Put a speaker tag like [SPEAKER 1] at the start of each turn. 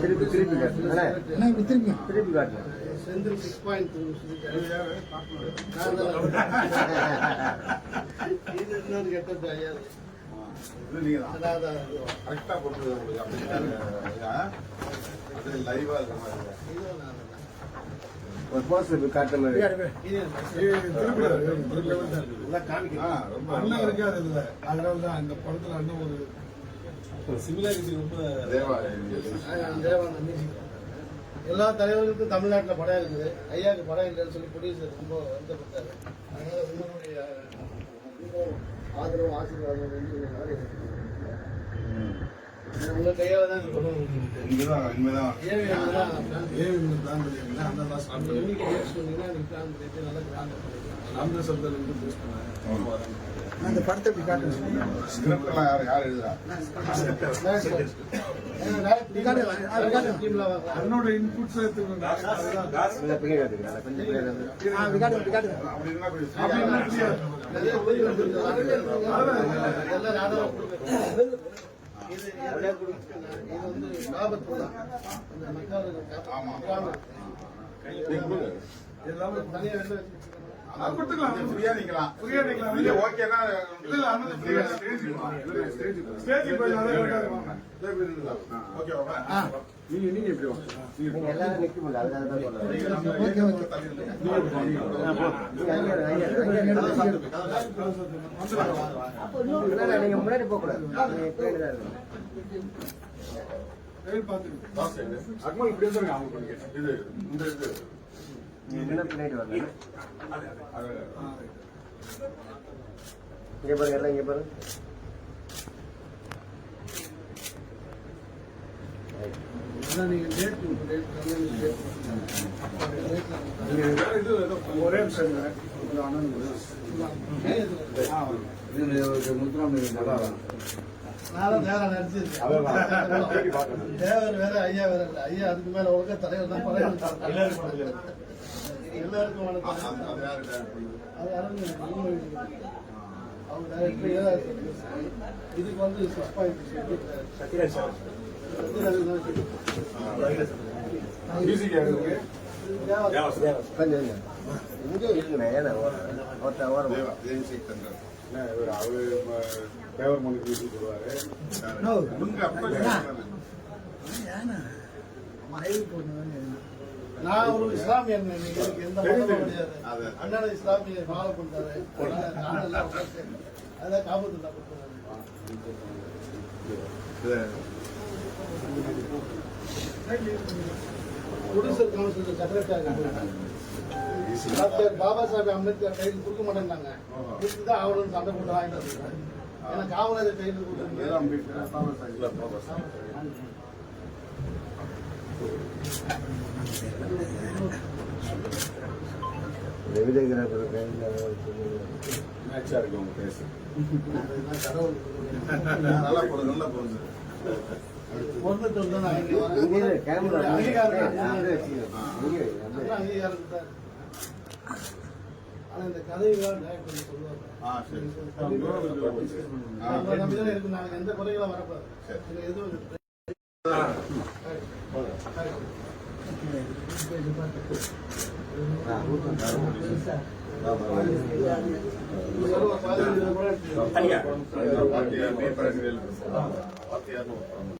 [SPEAKER 1] திருப்பி திருப்பி காட்டுங்க அண்ணா,
[SPEAKER 2] இப்படி திருப்பி
[SPEAKER 1] திருப்பி காட்டுங்க
[SPEAKER 3] செந்தில் சிக்ஸ் பாயிண்ட் டூ இது இன்னொரு கெட்டது ஐயா
[SPEAKER 4] கரெக்டா போட்டு அது லைவா இருக்கிற மாதிரி.
[SPEAKER 1] ஒரு போஸ்டர் காட்டுற மாதிரி.
[SPEAKER 4] ஆ, ரொம்ப
[SPEAKER 2] அண்ணன் இருக்காரு இதுல அதனால தான் இந்த படத்துல அண்ணன் ஒரு சிமிலாரிட்டி ரொம்ப
[SPEAKER 4] தேவா
[SPEAKER 3] ஆ, எல்லா தலைவர்களுக்கும் தமிழ்நாட்டில் படம் இருக்குது. ஐயாவுக்கு படம் இல்லைன்னு சொல்லி ப்ரொடியூசர் ரொம்ப வருத்தப்பட்டாரு. அதனால உங்களுடைய ஆதரவு ஆதரவும் ஆசீர்வாதம் வந்து
[SPEAKER 2] பண்ணிருக்கீங்க அண்ணன் தான்
[SPEAKER 3] அந்த
[SPEAKER 1] அந்த படத்தை இப்படி காட்டுங்க
[SPEAKER 4] யார் யார் எழுதுறா
[SPEAKER 2] இன்புட்ஸ் எடுத்துக்கணும்
[SPEAKER 1] கொஞ்சம்
[SPEAKER 4] அதான் கொடுத்துக்கலாம். நீங்க ஃப்ரீயா நிக்கலாம்.
[SPEAKER 2] ஃப்ரீயா நிக்கலாம்.
[SPEAKER 4] நீங்க
[SPEAKER 2] இல்ல,
[SPEAKER 4] ஃப்ரீயா ஸ்டேஜ் ஸ்டேஜ்
[SPEAKER 2] போய் அதே இருக்காது வாங்க.
[SPEAKER 1] நீங்க எல்லாரும் நிக்க முடியல தான் சொல்றேன்
[SPEAKER 4] தள்ளி நில்லுங்க.
[SPEAKER 1] நீங்க முன்னாடி போக கூடாது
[SPEAKER 2] ட்ரெயின் பார்த்துட்டு
[SPEAKER 4] லாஸ்ட் சைடு. இது. இந்த இது.
[SPEAKER 1] பின்னாடி வரல இங்க பாருங்க எல்லாம் இங்க பாருங்க.
[SPEAKER 2] ஒரே
[SPEAKER 3] நானும் தேவரை நடிச்சிருக்கேன் தேவர் வேற ஐயா வேற ஐயா அதுக்கு மேல உலக தலைவர் தான் எடுத்தாரு. எல்லாருக்கும் வணக்கம்? அது. அவங்க director ஏதா இதுக்கு வந்து சிக்ஸ் பாயிண்ட்?
[SPEAKER 1] கொஞ்சம் இருங்க. இங்கே இருக்குண்ணே ஒருத்தன் ஓரம்
[SPEAKER 5] பேசி
[SPEAKER 4] அப்பா கேட்டாரு.
[SPEAKER 3] நான் ஒரு எனக்கு எந்த மதமும் கிடையாது. அண்ணன் இஸ்லாமிய ஃபாலோ பண்றாரு. அதான் காபத்து தான் producer council secretary doctor Baba Saheb Ambedkar கையில் கொடுக்க மாட்டேன்னாங்க கொடுத்து தான் ஆகணும்னு சண்டை போட்டு வாங்கிட்டு ஏன்னா காமராஜர் கையில் கொடுத்தாங்க
[SPEAKER 4] வேதா அம்பேத்கர் பாபா சாஹேப். இல்ல, பாபா சாஹேப்.
[SPEAKER 1] விவேகராஜர் கையில்
[SPEAKER 5] மேட்சா இருக்கு உங்க பேச
[SPEAKER 3] அதுதான் கடவுள்
[SPEAKER 4] நல்லா போகுது நல்லா போகுது
[SPEAKER 3] பொருந்துட்டு வந்து நான் இங்க
[SPEAKER 1] அங்கே வச்சுக்கணும் இங்கே
[SPEAKER 3] நல்ல அங்கீகாரம் தான் ஆனா இந்த டைரக்ட் பண்ணி சொல்லுவாங்க எந்த
[SPEAKER 4] சரி.
[SPEAKER 3] இது எதுவும் இல்லை. இது ஒரு